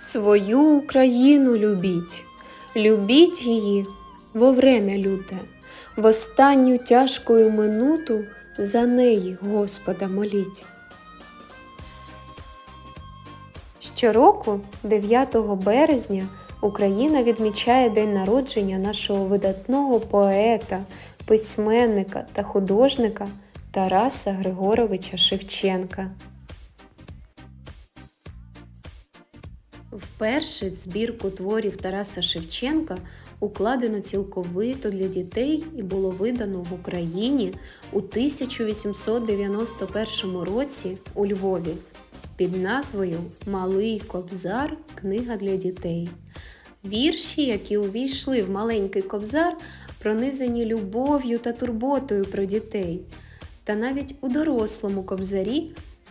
Свою Україну любіть, любіть її во время люте, в останню тяжкою минуту за неї Господа моліть. Щороку, 9 березня, Україна відмічає день народження нашого видатного поета, письменника та художника Тараса Григоровича Шевченка. Вперше збірку творів Тараса Шевченка укладено цілковито для дітей і було видано в Україні у 1891 році у Львові під назвою Малий Кобзар Книга для дітей. Вірші, які увійшли в маленький кобзар, пронизані любов'ю та турботою про дітей. Та навіть у дорослому кобзарі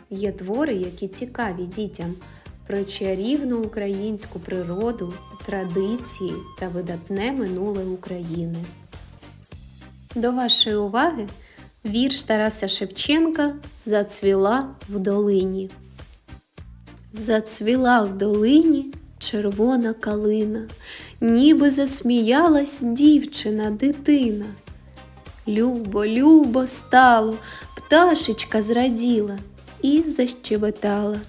є твори, які цікаві дітям про чарівну українську природу, традиції та видатне минуле України. До вашої уваги вірш Тараса Шевченка Зацвіла в долині. Зацвіла в долині червона калина, ніби засміялась дівчина, дитина. Любо, любо стало, пташечка зраділа і защебетала.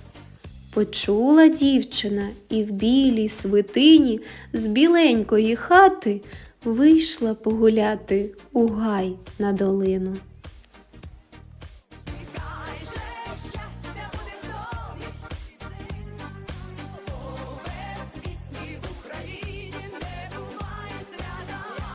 Почула дівчина і в білій свитині з біленької хати вийшла погуляти у гай на долину.